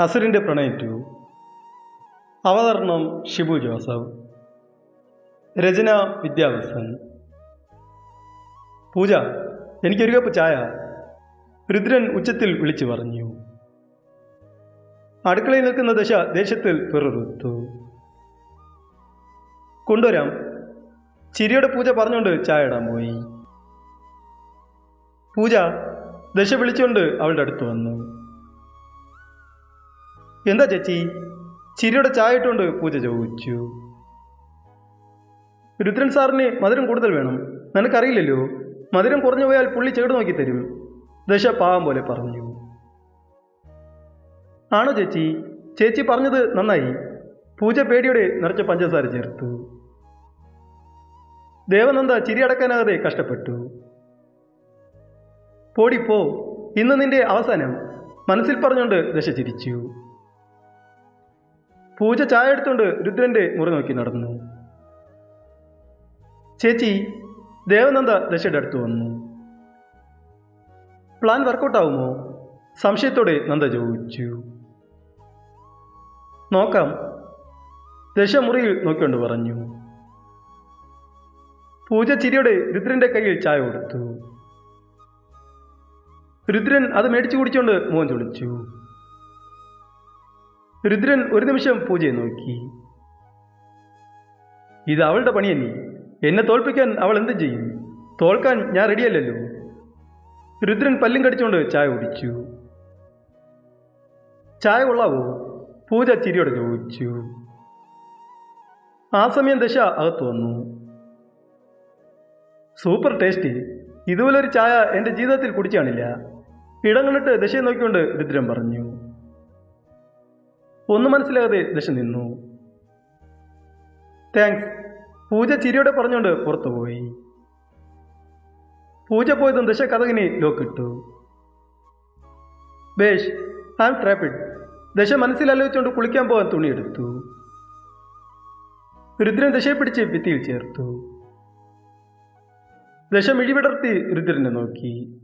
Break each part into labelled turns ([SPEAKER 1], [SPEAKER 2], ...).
[SPEAKER 1] അസുരിന്റെ പ്രണയം ടു അവതരണം ഷിബു ജോസഫ്. രചന വിദ്യാഭ്യാസൻ. പൂജ എനിക്കൊരു കപ്പ് ചായ. രുദ്രൻ ഉച്ചത്തിൽ വിളിച്ചു പറഞ്ഞു. അടുക്കളയിൽ നിൽക്കുന്ന ദശ ദേശത്തിൽ പിറുത്തു കൊണ്ടുവരാം. ചിരിയുടെ പൂജ പറഞ്ഞുകൊണ്ട് ചായ ഇടാൻ പോയി. പൂജ ദശ വിളിച്ചുകൊണ്ട് അവളുടെ അടുത്ത് വന്നു. എന്താ ചേച്ചി? ചിരിയുടെ ചായ ഇട്ടുകൊണ്ട് പൂജ ചോദിച്ചു. രുദ്രൻ സാറിന് മധുരം കൂടുതൽ വേണം. നിനക്കറിയില്ലല്ലോ? മധുരം കുറഞ്ഞു പോയാൽ പുള്ളി ചേട് നോക്കി തരും. ദശ പാവം പോലെ പറഞ്ഞു. ആണോ ചേച്ചി? ചേച്ചി പറഞ്ഞത് നന്നായി. പൂജ പേടിയോടെ നിറച്ച പഞ്ചസാര ചേർത്തു. ദേവനന്ദ ചിരി അടക്കാനാകാതെ കഷ്ടപ്പെട്ടു. പോടിപ്പോ ഇന്ന് നിന്റെ അവസാനം. മനസ്സിൽ പറഞ്ഞുകൊണ്ട് ദശ ചിരിച്ചു. പൂജ ചായ എടുത്തുകൊണ്ട് രുദ്രന്റെ മുറി നോക്കി നടന്നു. ചേച്ചി ദേവനന്ദ ദശയുടെ അടുത്ത് വന്നു. പ്ലാൻ വർക്കൗട്ടാവുമോ സംശയത്തോടെ നന്ദ ചോദിച്ചു. നോക്കാം. ദശ മുറിയിൽ നോക്കിക്കൊണ്ട് പറഞ്ഞു. പൂജ ചിരിയോടെ രുദ്രന്റെ കയ്യിൽ ചായ കൊടുത്തു. രുദ്രൻ അത് മേടിച്ചു കുടിച്ചുകൊണ്ട് മോൻ ചൊളിച്ചു രുദ്രൻ ഒരു നിമിഷം പൂജയെ നോക്കി. ഇത് അവളുടെ പണിയല്ലേ എന്നെ തോൽപ്പിക്കാൻ അവൾ എന്ത് ചെയ്യും? തോൽക്കാൻ ഞാൻ റെഡിയല്ലല്ലോ. രുദ്രൻ പല്ലും കടിച്ചുകൊണ്ട് ചായ കുടിച്ചു. ചായ കൊള്ളാവോ? പൂജ ചിരിയോടെ ചോദിച്ചു. ആ സമയം ദശ അകത്തു വന്നു. Super tasty. ഇതുപോലൊരു ചായ എന്റെ ജീവിതത്തിൽ കുടിച്ചാണില്ല. ഇടങ്ങളിട്ട് ദശയെ നോക്കിക്കൊണ്ട് രുദ്രൻ പറഞ്ഞു. ഒന്നും മനസ്സിലാകാതെ ദശ നിന്നു. താങ്ക്സ് പൂജ ചിരിയോടെ പറഞ്ഞുകൊണ്ട് പുറത്തുപോയി പൂജ പോയതും ദശ കഥകിനെ ലോക്കിട്ടു. ബേഷ് ഐ എം ട്രാപ്പിഡ് ദശ മനസ്സിലാലോചിച്ചുകൊണ്ട് കുളിക്കാൻ പോകാൻ തുണിയെടുത്തു. രുദ്രൻ ദശയെ പിടിച്ച് ഭിത്തിയിൽ ചേർത്തു. ദശ മിഴിവിടർത്തി രുദ്രനെ നോക്കി.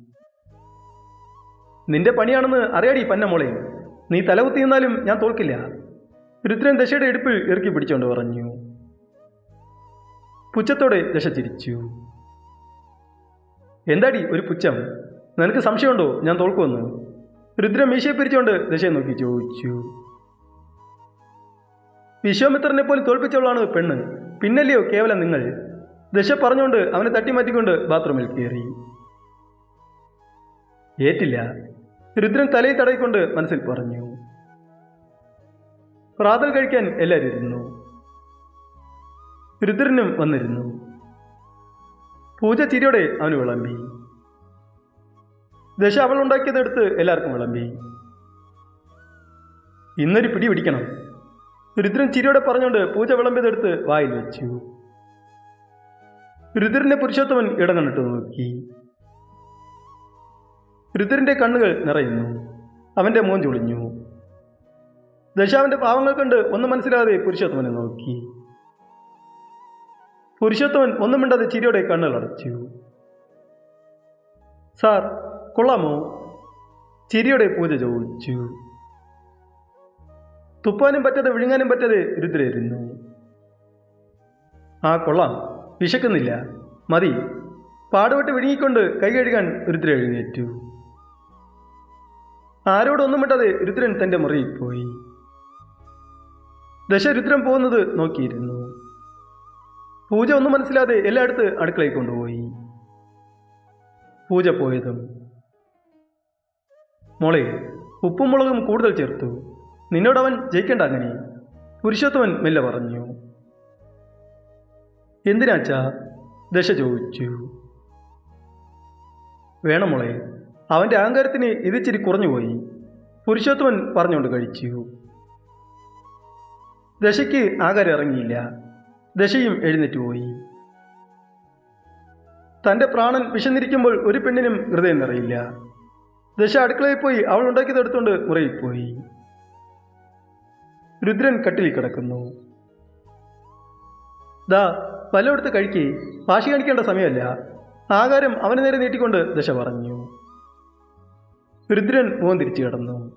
[SPEAKER 1] നിന്റെ പണിയാണെന്ന് അറിയാടി പന്നമോളെ? നീ തലകുത്തി നിന്നാലും ഞാൻ തോൽക്കില്ല. രുദ്രൻ ദശയുടെ ഇടുപ്പിൽ ഇറക്കി പിടിച്ചുകൊണ്ട് പറഞ്ഞു. പുച്ഛത്തോടെ ദശ ചിരിച്ചു. എന്താടി ഒരു പുച്ഛം? നിനക്ക് സംശയമുണ്ടോ? ഞാൻ തോൽക്കുമെന്ന്. രുദ്രൻ മീശയെ പിരിച്ചുകൊണ്ട് ദശയെ നോക്കി ചോദിച്ചു. വിശ്വാമിത്രനെ പോലും തോൽപ്പിച്ചവളാണ് പെണ്ണ്. പിന്നല്ലയോ കേവലം നിങ്ങൾ? ദശ പറഞ്ഞുകൊണ്ട് അവനെ തട്ടിമാറ്റിക്കൊണ്ട് ബാത്റൂമിൽ കയറി ഏറ്റില്ല. രുദ്രൻ തലയിൽ തടയിക്കൊണ്ട് മനസ്സിൽ പറഞ്ഞു പ്രാതൽ കഴിക്കാൻ എല്ലാവരും ഇരുന്നു. രുദ്രനും വന്നിരുന്നു. പൂജ ചിരിയോടെ അവന് വിളമ്പി. ദശ അവൾ ഉണ്ടാക്കിയതെടുത്ത് എല്ലാവർക്കും വിളമ്പി. ഇന്നൊരു പിടി പിടിക്കണം. രുദ്രൻ ചിരിയോടെ പറഞ്ഞുകൊണ്ട് പൂജ വിളമ്പിയതെടുത്ത് വായിൽ വെച്ചു. രുദ്രന്റെ പുരുഷോത്തമൻ ഇടം കണ്ടിട്ട് നോക്കി. രുദ്രന്റെ കണ്ണുകൾ നിറയുന്നു. അവന്റെ മോൻ ചുളിഞ്ഞു. ദശാവിന്റെ പാവങ്ങൾ കണ്ട് ഒന്നും മനസ്സിലാതെ പുരുഷോത്തമനെ നോക്കി. പുരുഷോത്തമൻ ഒന്നും മിണ്ടാതെ ചിരിയോടെ കണ്ണുകൾ അടച്ചു. സാർ കൊള്ളാമോ? ചിരിയോടെ പൂജ ചോദിച്ചു. തുപ്പാനും പറ്റാതെ വിഴുങ്ങാനും പറ്റാതെ രുദ്രയിരുന്നു ആ കൊള്ളാം. വിശക്കുന്നില്ല. മതി. പാടുപെട്ട് വിഴുങ്ങിക്കൊണ്ട് കൈ കഴുകാൻ രുദ്ര എഴുന്നേറ്റു. ആരോടൊന്നും മിണ്ടാതെ രുദ്രൻ തന്റെ മുറിയിൽ പോയി. ദശ രുദ്രൻ പോകുന്നത് നോക്കിയിരുന്നു. പൂജ ഒന്നും മനസ്സിലാതെ എല്ലായിടത്ത് അടുക്കളയിൽ കൊണ്ടുപോയി. പൂജ പോയതും മോളെ ഉപ്പും മുളകും കൂടുതൽ ചേർത്തു. നിന്നോടവൻ ജയിക്കണ്ട അങ്ങനെ. പുരുഷോത്തമൻ മെല്ലെ പറഞ്ഞു. എന്തിനാച്ചാ? ദശ ചോദിച്ചു. വേണം മോളെ അവന്റെ അഹങ്കാരത്തിന് ഇതിച്ചിരി കുറഞ്ഞുപോയി. പുരുഷോത്തമൻ പറഞ്ഞുകൊണ്ട് കഴിച്ചു. ദശയ്ക്ക് ആകാരം ഇറങ്ങിയില്ല. ദശയും എഴുന്നേറ്റ് പോയി. തന്റെ പ്രാണൻ വിശന്നിരിക്കുമ്പോൾ ഒരു പെണ്ണിനും ഹൃദയം നിറയില്ല. ദശ അടുക്കളയിൽ പോയി അവൾ ഉണ്ടാക്കിയതെടുത്തുകൊണ്ട് മുറിയിൽ പോയി. രുദ്രൻ കട്ടിലിൽ കിടക്കുന്നു. ദാ വല്ലയിടത്ത് കഴിക്കേ. വാശി കാണിക്കേണ്ട സമയമല്ല. ആകാരം അവന് നേരെ നീട്ടിക്കൊണ്ട് ദശ പറഞ്ഞു. രുദ്രൻ മുഖം തിരിച്ചു കിടന്നു.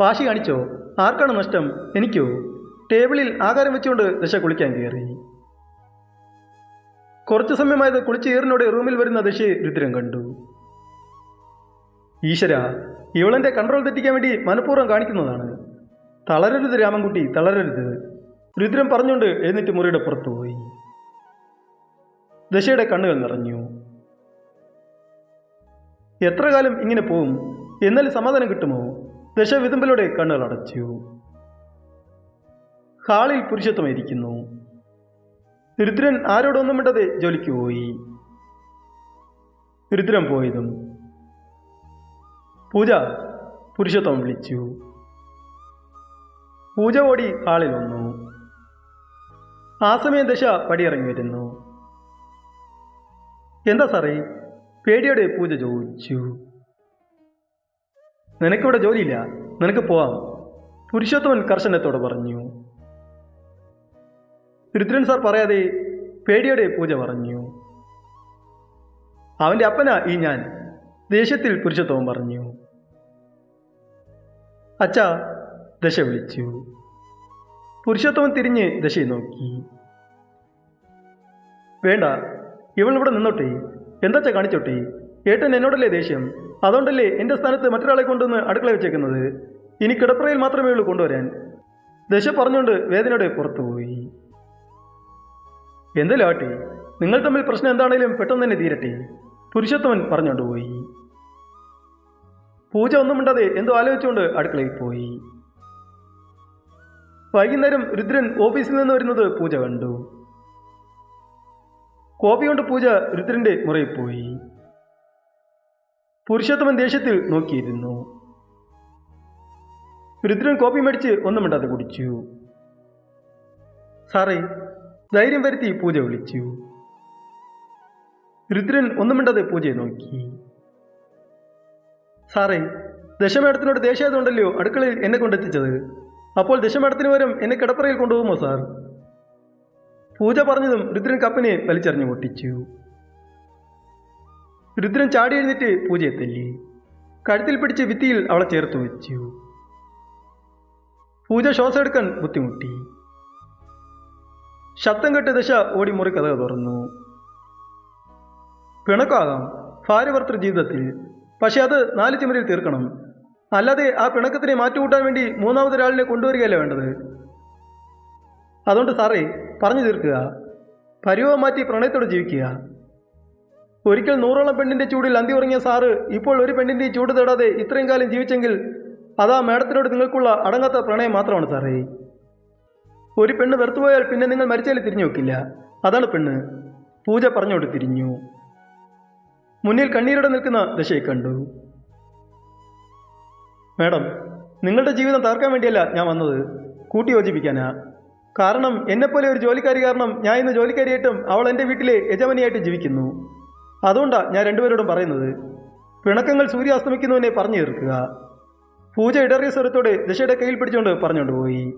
[SPEAKER 1] വാശി കാണിച്ചോ? ആർക്കാണ് നഷ്ടം? എനിക്കോ? ടേബിളിൽ ആകാരം വെച്ചുകൊണ്ട് ദശ കുളിക്കാൻ കയറി. കുറച്ചു സമയമായത് കുളിച്ച് ഏറിനോടെ റൂമിൽ വരുന്ന ദശയെ രുദ്രൻ കണ്ടു. ഈശ്വര ഇവളെന്റെ കൺട്രോൾ തെറ്റിക്കാൻ വേണ്ടി മനഃപൂർവം കാണിക്കുന്നതാണ്. തളരരുത് രാമൻകുട്ടി തളരരുത്. രുദ്രൻ പറഞ്ഞുകൊണ്ട് എഴുന്നേറ്റ് മുറിയുടെ പുറത്തു പോയി. ദശയുടെ കണ്ണുകൾ നിറഞ്ഞു. എത്ര കാലം ഇങ്ങനെ പോവും? എന്നാൽ സമാധാനം കിട്ടുമോ? ദശ വിതുമ്പിലൂടെ കണ്ണുകൾ അടച്ചു. ഹാളിൽ പുരുഷത്വമായിരിക്കുന്നു രുദ്രൻ ആരോടൊന്നും മിണ്ടാതെ ജോലിക്ക് പോയി. രുദ്രൻ പോയതും പൂജ പുരുഷത്വം വിളിച്ചു. പൂജ ഓടി ഹാളിൽ വന്നു. ആ സമയം ദശ പടിയിറങ്ങി വരുന്നു. എന്താ സാറേ? പേടിയോടെ പൂജ ചോദിച്ചു. നിനക്കിവിടെ ജോലിയില്ല നിനക്ക് പോവാം പുരുഷോത്തമൻ കർശനത്തോടെ പറഞ്ഞു. രുദ്രൻ സാർ പറയാതെ പേടിയോടെ പൂജ പറഞ്ഞു. അവന്റെ അപ്പനാ ഈ ഞാൻ ദേഷ്യത്തിൽ പുരുഷത്വം പറഞ്ഞു. അച്ഛ ദശ വിളിച്ചു. പുരുഷോത്തമൻ തിരിഞ്ഞ് ദശയെ നോക്കി. വേണ്ട ഇവളിവിടെ നിന്നോട്ടെ എന്താച്ചാ കാണിച്ചോട്ടി? ഏട്ടൻ എന്നോടല്ലേ ദേഷ്യം? അതുകൊണ്ടല്ലേ എന്റെ സ്ഥാനത്ത് മറ്റൊരാളെ കൊണ്ടുവന്ന് അടുക്കള വെച്ചേക്കുന്നത്? ഇനി കിടപ്പറയിൽ മാത്രമേ ഉള്ളൂ കൊണ്ടുവരാൻ. ദശ പറഞ്ഞുകൊണ്ട് വേദനയുടെ പുറത്തുപോയി എന്തല്ലാട്ടി നിങ്ങൾ തമ്മിൽ പ്രശ്നം എന്താണേലും പെട്ടെന്ന് തന്നെ തീരട്ടെ. പുരുഷോത്തമൻ പറഞ്ഞുകൊണ്ട് പോയി. പൂജ ഒന്നും മിണ്ടാതെ എന്തോ ആലോചിച്ചുകൊണ്ട് അടുക്കളയിൽ പോയി. വൈകുന്നേരം രുദ്രൻ ഓഫീസിൽ നിന്ന് വരുന്നത് പൂജ കണ്ടു. കോപ്പി കൊണ്ട് പൂജ രുദ്രന്റെ മുറയിൽ പോയി. പുരുഷോത്തമൻ ദേഷ്യത്തിൽ നോക്കിയിരുന്നു. രുദ്രൻ കോപ്പി മേടിച്ച് ഒന്നും മിണ്ടാതെ കുടിച്ചു. സാറേ ധൈര്യം വരുത്തി പൂജ വിളിച്ചു. രുദ്രൻ ഒന്നും മിണ്ടാതെ പൂജയെ നോക്കി. സാറേ ദശമേടത്തിനോട് ദേഷ്യായതുകൊണ്ടല്ലോ അടുക്കളയിൽ എന്നെ കൊണ്ടെത്തിച്ചത്? അപ്പോൾ ദശമേടത്തിന് പകരം എന്നെ കിടപ്പറയിൽ കൊണ്ടുപോകുമോ സാർ? പൂജ പറഞ്ഞതും രുദ്രൻ കപ്പനെ വലിച്ചെറിഞ്ഞു പൊട്ടിച്ചു. രുദ്രൻ ചാടി എഴുന്നിട്ട് പൂജയെ തല്ലി. കഴുത്തിൽ പിടിച്ച് ഭിത്തിയിൽ അവളെ ചേർത്ത് വെച്ചു. പൂജ ശ്വാസം എടുക്കാൻ ബുദ്ധിമുട്ടി. ശബ്ദം കെട്ട ദശ ഓടി മുറി കഥ തുറന്നു. പിണക്കാകാം ഭാര്യഭർത്തൃ ജീവിതത്തിൽ. പക്ഷെ അത് നാല് ചുമരിൽ തീർക്കണം. അല്ലാതെ ആ പിണക്കത്തിനെ മാറ്റുകൂട്ടാൻ വേണ്ടി മൂന്നാമതൊരാളിനെ കൊണ്ടുവരികയല്ല വേണ്ടത്. അതുകൊണ്ട് സാറേ പറഞ്ഞു തീർക്കുക. പരിവം മാറ്റി പ്രണയത്തോടെ ജീവിക്കുക. ഒരിക്കൽ നൂറോളം പെണ്ണിന്റെ ചൂടിൽ അന്തി ഉറങ്ങിയ സാറ് ഇപ്പോൾ ഒരു പെണ്ണിന്റെ ചൂട് തേടാതെ ഇത്രയും കാലം ജീവിച്ചെങ്കിൽ അതാ മേഡത്തിനോട് നിങ്ങൾക്കുള്ള അടങ്ങാത്ത പ്രണയം മാത്രമാണ് സാറേ. ഒരു പെണ്ണ് വെറുത്തുപോയാൽ പിന്നെ നിങ്ങൾ മരിച്ചാലും തിരിഞ്ഞു നോക്കില്ല. അതാണ് പെണ്ണ്. പൂജ പറഞ്ഞോട്ട് തിരിഞ്ഞു. മുന്നിൽ കണ്ണീരോടെ നിൽക്കുന്ന ദശയെ കണ്ടു. മേഡം നിങ്ങളുടെ ജീവിതം തകർക്കാൻ വേണ്ടിയല്ല ഞാൻ വന്നത്. കൂട്ടി യോജിപ്പിക്കാനാ. കാരണം എന്നെപ്പോലെ ഒരു ജോലിക്കാരി കാരണം ഞാൻ ഇന്ന് ജോലിക്കാരിയായിട്ടും അവൾ എന്റെ വീട്ടിലെ യജമാനിയായിട്ട് ജീവിക്കുന്നു. അതുകൊണ്ടാണ് ഞാൻ രണ്ടുപേരോടും പറയുന്നത്. പിണക്കങ്ങൾ സൂര്യാസ്തമിക്കുന്നതിനെ പറഞ്ഞു തീർക്കുക. പൂജ ഇടറിയ സ്വരത്തോടെ ദശയുടെ കയ്യിൽ പിടിച്ചുകൊണ്ട് പറഞ്ഞുകൊണ്ട് പോയി.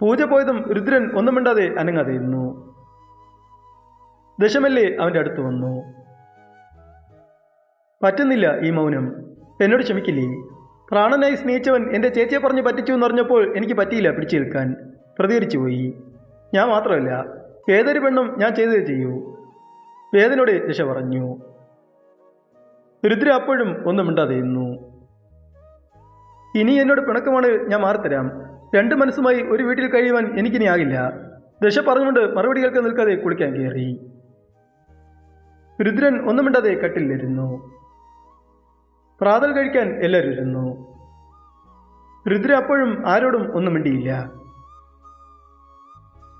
[SPEAKER 1] പൂജ പോയതും രുദ്രൻ ഒന്നും മിണ്ടാതെ അനങ്ങാതെ ഇരുന്നു ദശമല്ലേ അവന്റെ അടുത്ത് വന്നു. പറ്റുന്നില്ല ഈ മൗനം. എന്നോട് ക്ഷമിക്കില്ലേ? പ്രാണനായി സ്നേഹിച്ചവൻ എന്റെ ചേച്ചിയെ പറഞ്ഞ് പറ്റിച്ചു എന്നറിഞ്ഞപ്പോൾ എനിക്ക് പറ്റിയില്ല പിടിച്ചു നിൽക്കാൻ. പ്രതികരിച്ചു പോയി. ഞാൻ മാത്രമല്ല ഏതൊരു പെണ്ണും ഞാൻ ചെയ്തത് ചെയ്യൂ. വേദനയോട് രക്ഷ പറഞ്ഞു. രുദ്ര അപ്പോഴും ഒന്നും മിണ്ടാതെ ഇരുന്നു ഇനി എന്നോട് പിണക്കമാണ് ഞാൻ മാറിത്തരാം. രണ്ട് മനസ്സുമായി ഒരു വീട്ടിൽ കഴിയുവാൻ എനിക്കിനി ആകില്ല. ദശ പറഞ്ഞുകൊണ്ട് മറുപടി കേൾക്കാൻ നിൽക്കാതെ കുളിക്കാൻ കയറി. രുദ്രൻ ഒന്നും മിണ്ടാതെ കട്ടിലിരുന്നു പ്രാതൽ കഴിക്കാൻ എല്ലാവരും ഇരുന്നു. രുദ്ര അപ്പോഴും ആരോടും ഒന്നും മിണ്ടിയില്ല.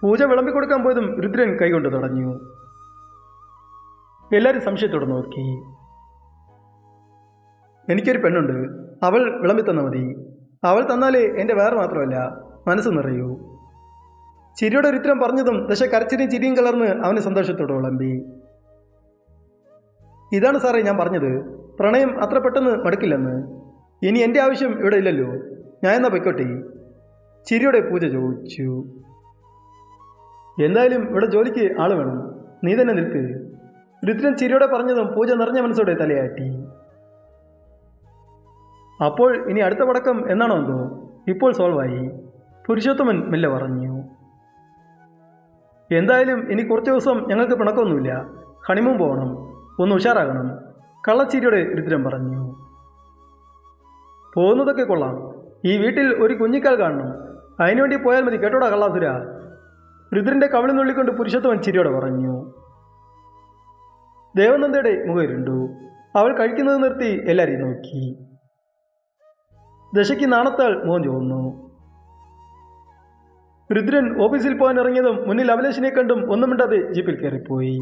[SPEAKER 1] പൂജ വിളമ്പിക്കൊടുക്കാൻ പോയതും രുദ്രൻ കൈകൊണ്ട് തടഞ്ഞു. എല്ലാവരും സംശയത്തോടെ നോക്കി. എനിക്കൊരു പെണ്ണുണ്ട്. അവൾ വിളമ്പി തന്ന മതി. അവൾ തന്നാലേ എന്റെ വേറെ മാത്രമല്ല മനസ്സ് നിറയൂ. ചിരിയുടെ ഒരു പറഞ്ഞതും ദശ കരച്ചിരിയും ചിരിയും കലർന്ന് അവന് സന്തോഷത്തോടെ വിളമ്പി. ഇതാണ് സാറേ ഞാൻ പറഞ്ഞത്. പ്രണയം അത്ര പെട്ടെന്ന് മടുക്കില്ലെന്ന്. ഇനി എന്റെ ആവശ്യം ഇവിടെ ഇല്ലല്ലോ. ഞാൻ എന്നാ പൊയ്ക്കോട്ടെ? ചിരിയുടെ പൂജ ചോദിച്ചു. എന്തായാലും ഇവിടെ ജോലിക്ക് ആൾ വേണം. നീ തന്നെ നിൽക്ക്. രുദ്രൻ ചിരിയോടെ പറഞ്ഞതും പൂജ നിറഞ്ഞ മനസ്സോടെ തലയാട്ടി. അപ്പോൾ ഇനി അടുത്ത പടക്കം എന്നാണോ എന്തോ? ഇപ്പോൾ സോൾവായി. പുരുഷോത്തമൻ മെല്ലെ പറഞ്ഞു. എന്തായാലും ഇനി കുറച്ച് ദിവസം ഞങ്ങൾക്ക് പിണക്കമൊന്നുമില്ല. ഹണിമൂൺ പോകണം. ഒന്ന് ഉഷാറാകണം. കള്ളച്ചിരിയുടെ രുദ്രം പറഞ്ഞു. പോകുന്നതൊക്കെ കൊള്ളാം. ഈ വീട്ടിൽ ഒരു കുഞ്ഞിക്കാൽ കാണണം. അതിനുവേണ്ടി പോയാൽ മതി. കേട്ടോടാ കള്ളാസുര? രുദ്രന്റെ കവിളി നുള്ളിക്കൊണ്ട് പുരുഷത്വൻ ചിരിയോടെ പറഞ്ഞു. ദേവനന്ദയുടെ മുഖരുണ്ടു അവൾ കഴിക്കുന്നത് നിർത്തി എല്ലാരെയും നോക്കി. ദശയ്ക്ക് നാണത്താൽ മോൻ ചോന്നു രുദ്രൻ ഓഫീസിൽ പോകാൻ ഇറങ്ങിയതും മുന്നിൽ അഭിലേഷിനെ കണ്ടും ഒന്നും മിണ്ടാതെ ജീപ്പിൽ കയറിപ്പോയി.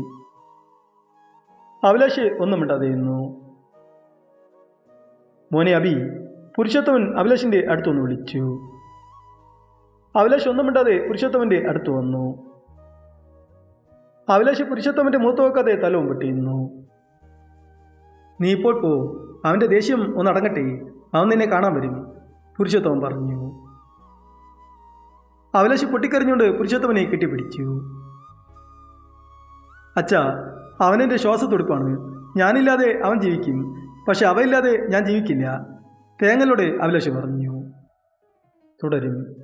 [SPEAKER 1] അഭിലാഷ് ഒന്നും മിണ്ടാതെ ഇരുന്നു മോനെ അബി പുരുഷോത്തമൻ അഭിലാഷിന്റെ അടുത്തൊന്ന് വിളിച്ചു. അഭിലാഷ് ഒന്നും മിണ്ടാതെ പുരുഷോത്തമന്റെ അടുത്ത് വന്നു. അഭിലാഷ് പുരുഷോത്തമന്റെ മുഖത്ത് വെക്കാതെ തലവും പൊട്ടിയിരുന്നു നീ ഇപ്പോൾ പോ അവന്റെ ദേഷ്യം ഒന്ന് അടങ്ങട്ടെ അവൻ നിന്നെ കാണാൻ വരും പുരുഷോത്തമൻ പറഞ്ഞു. അഭിലാഷ് പൊട്ടിക്കറിഞ്ഞുകൊണ്ട് പുരുഷോത്തമനെ കെട്ടിപ്പിടിച്ചു. അച്ഛാ അവനെന്റെ ശ്വാസത്തൊടുപ്പാണ് ഞാനില്ലാതെ അവൻ ജീവിക്കും. പക്ഷെ അവയില്ലാതെ ഞാൻ ജീവിക്കില്ല. തേങ്ങലോടെ അഭിലാഷ് പറഞ്ഞു. തുടരും.